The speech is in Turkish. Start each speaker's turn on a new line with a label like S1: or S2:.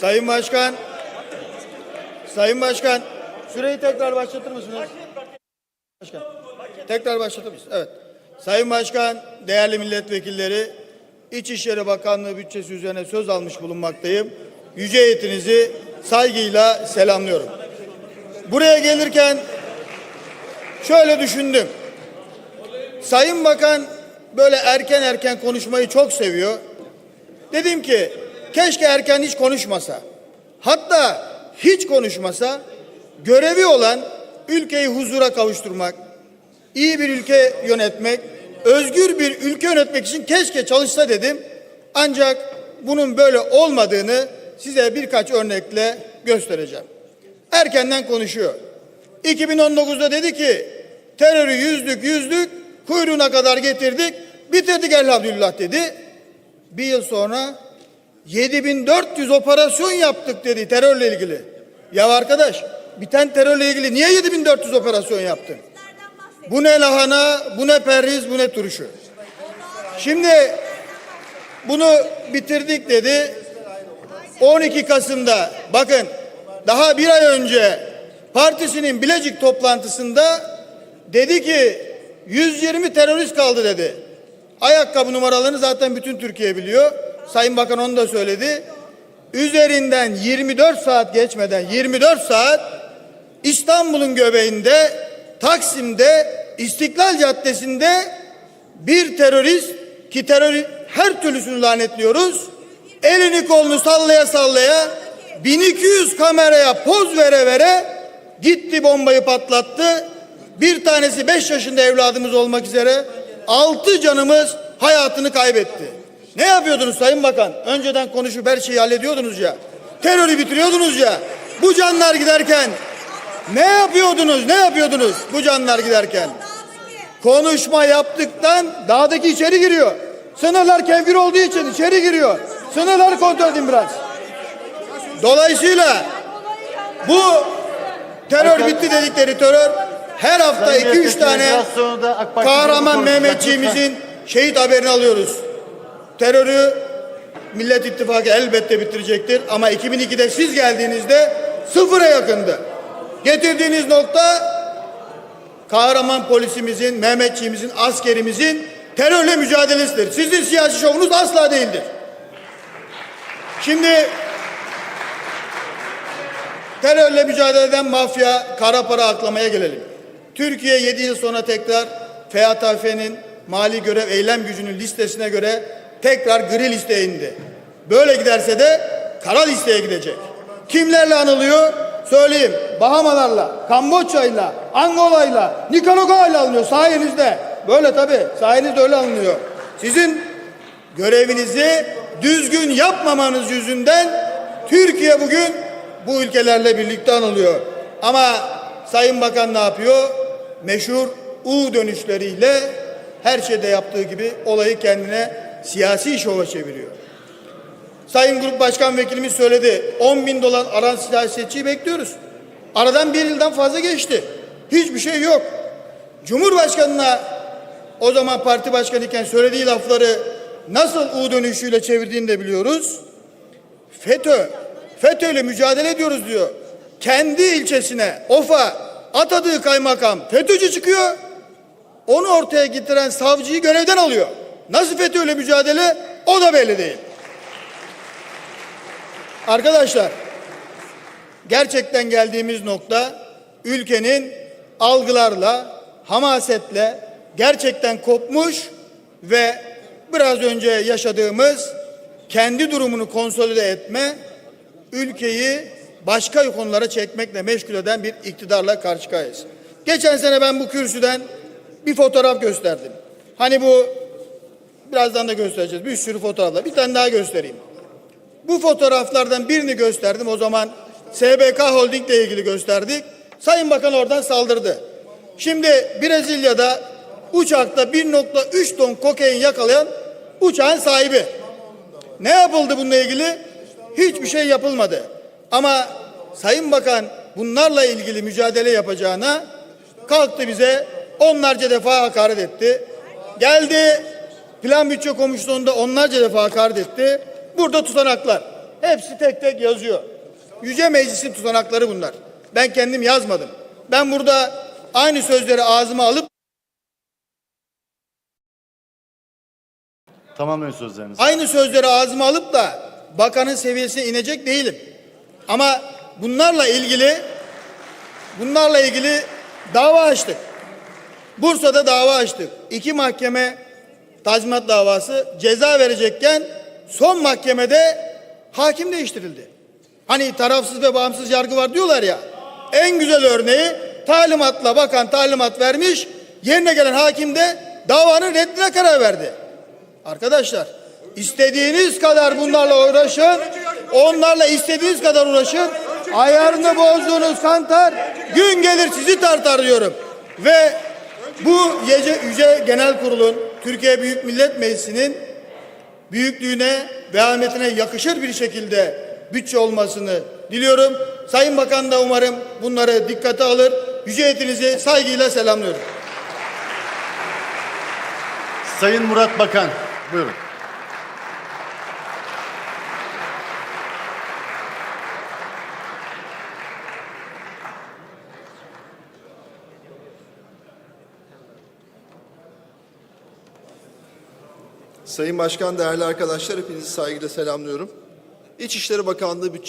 S1: Sayın Başkan, Sayın Başkan, süreyi tekrar başlatır mısınız? Başkan, tekrar başlatır mısınız? Evet. Sayın Başkan, değerli milletvekilleri, İçişleri Bakanlığı bütçesi üzerine söz almış bulunmaktayım. Yüce heyetinizi saygıyla selamlıyorum. Buraya gelirken şöyle düşündüm. Sayın Bakan böyle erken erken konuşmayı çok seviyor. Dedim ki keşke erken hiç konuşmasa. Hatta hiç konuşmasa görevi olan ülkeyi huzura kavuşturmak, iyi bir ülke yönetmek, özgür bir ülke yönetmek için keşke çalışsa dedim. Ancak bunun böyle olmadığını size birkaç örnekle göstereceğim. Erkenden konuşuyor. 2019'da dedi ki terörü yüzdük yüzdük kuyruğuna kadar getirdik bitirdik elhamdülillah dedi. Bir yıl sonra 7400 operasyon yaptık dedi terörle ilgili. Ya arkadaş biten terörle ilgili niye 7400 operasyon yaptın? Bu ne lahana, bu ne perhiz, bu ne turşu. Şimdi bunu bitirdik dedi. 12 Kasım'da bakın daha bir ay önce partisinin Bilecik toplantısında dedi ki 120 terörist kaldı dedi. Ayakkabı numaralarını zaten bütün Türkiye biliyor. Sayın Bakan onu da söyledi. Üzerinden 24 saat geçmeden 24 saat İstanbul'un göbeğinde Taksim'de İstiklal Caddesi'nde bir terörist ki terör her türlüsünü lanetliyoruz. Elini kolunu sallaya sallaya 1200 kameraya poz vere vere gitti bombayı patlattı. Bir tanesi 5 yaşında evladımız olmak üzere 6 canımız hayatını kaybetti. Ne yapıyordunuz Sayın Bakan? Önceden konuşup her şeyi hallediyordunuz ya. Terörü bitiriyordunuz ya. Bu canlar giderken ne yapıyordunuz? Ne yapıyordunuz bu canlar giderken? Konuşma yaptıktan dağdaki içeri giriyor. Sınırlar kevgir olduğu için içeri giriyor. Sınırları kontrol edin biraz. Dolayısıyla bu terör bitti dedikleri terör her hafta 2-3
S2: milletvekili,
S1: tane kahraman. Mehmetçiğimizin şehit haberini alıyoruz. Terörü Millet İttifakı elbette bitirecektir ama 2002'de siz geldiğinizde sıfıra yakındı. Getirdiğiniz nokta kahraman polisimizin, Mehmetçiğimizin, askerimizin terörle mücadelesidir. Sizin siyasi şovunuz asla değildir. Şimdi terörle mücadele eden mafya, kara para aklamaya gelelim. Türkiye 7 yıl sonra tekrar FATF'nin mali görev eylem gücünün listesine göre tekrar gri listeye indi. Böyle giderse de kara listeye gidecek. Kimlerle anılıyor? Söyleyeyim. Bahamalarla, Kamboçya'yla, Angola'yla, Nikaragua'yla alınıyor sayenizde. Böyle tabii. Sayenizde öyle alınıyor. Sizin görevinizi düzgün yapmamanız yüzünden Türkiye bugün bu ülkelerle birlikte anılıyor. Ama Sayın Bakan ne yapıyor? Meşhur U dönüşleriyle her şeyde yaptığı gibi olayı kendine siyasi şova çeviriyor. Sayın Grup Başkan Vekilimiz söyledi. 10 bin dolar aran siyasetçiyi bekliyoruz. Aradan bir yıldan fazla geçti. Hiçbir şey yok. Cumhurbaşkanına o zaman parti başkanı iken söylediği lafları nasıl U dönüşüyle çevirdiğini de biliyoruz. FETÖ, FETÖ'yle mücadele ediyoruz diyor. Kendi ilçesine, OFA atadığı kaymakam FETÖ'cü çıkıyor. Onu ortaya getiren savcıyı görevden alıyor. Nasıl FETÖ'yle mücadele o da belli değil. Arkadaşlar gerçekten geldiğimiz nokta ülkenin algılarla, hamasetle gerçekten kopmuş ve biraz önce yaşadığımız kendi durumunu konsolide etme, ülkeyi başka konulara çekmekle meşgul eden bir iktidarla karşı karşıyayız. Geçen sene ben bu kürsüden bir fotoğraf gösterdim. Hani bu birazdan da göstereceğiz. Bir sürü fotoğraflar. Bir tane daha göstereyim. Bu fotoğraflardan birini gösterdim. O zaman SBK Holding ile ilgili gösterdik. Sayın Bakan oradan saldırdı. Şimdi Brezilya'da uçakta 1.3 ton kokain yakalayan uçağın sahibi. Ne yapıldı bununla ilgili? Hiçbir şey yapılmadı. Ama Sayın Bakan bunlarla ilgili mücadele yapacağına kalktı bize onlarca defa hakaret etti. Geldi plan bütçe komisyonunda onlarca defa hakaret etti. Burada tutanaklar. Hepsi tek tek yazıyor. Yüce Meclis'in tutanakları bunlar. Ben kendim yazmadım. Ben burada aynı sözleri ağzıma alıp
S2: Tamamlayın sözlerinizi.
S1: aynı sözleri ağzıma alıp da bakanın seviyesine inecek değilim. Ama bunlarla ilgili bunlarla ilgili dava açtık. Bursa'da dava açtık. İki mahkeme tazminat davası ceza verecekken son mahkemede hakim değiştirildi. Hani tarafsız ve bağımsız yargı var diyorlar ya. En güzel örneği talimatla bakan talimat vermiş. Yerine gelen hakim de davanın reddine karar verdi. Arkadaşlar istediğiniz kadar bunlarla uğraşın. Onlarla istediğiniz kadar uğraşın. Ayarını bozduğunuz kantar gün gelir sizi tartar diyorum. Ve bu Yüce, Yüce Genel Kurul'un Türkiye Büyük Millet Meclisi'nin büyüklüğüne ve ahmetine yakışır bir şekilde bütçe olmasını diliyorum. Sayın Bakan da umarım bunları dikkate alır. Yüce heyetinizi saygıyla selamlıyorum.
S2: Sayın Murat Bakan, buyurun.
S3: Sayın Başkan, değerli arkadaşlar hepinizi saygıyla selamlıyorum. İçişleri Bakanlığı bütçesi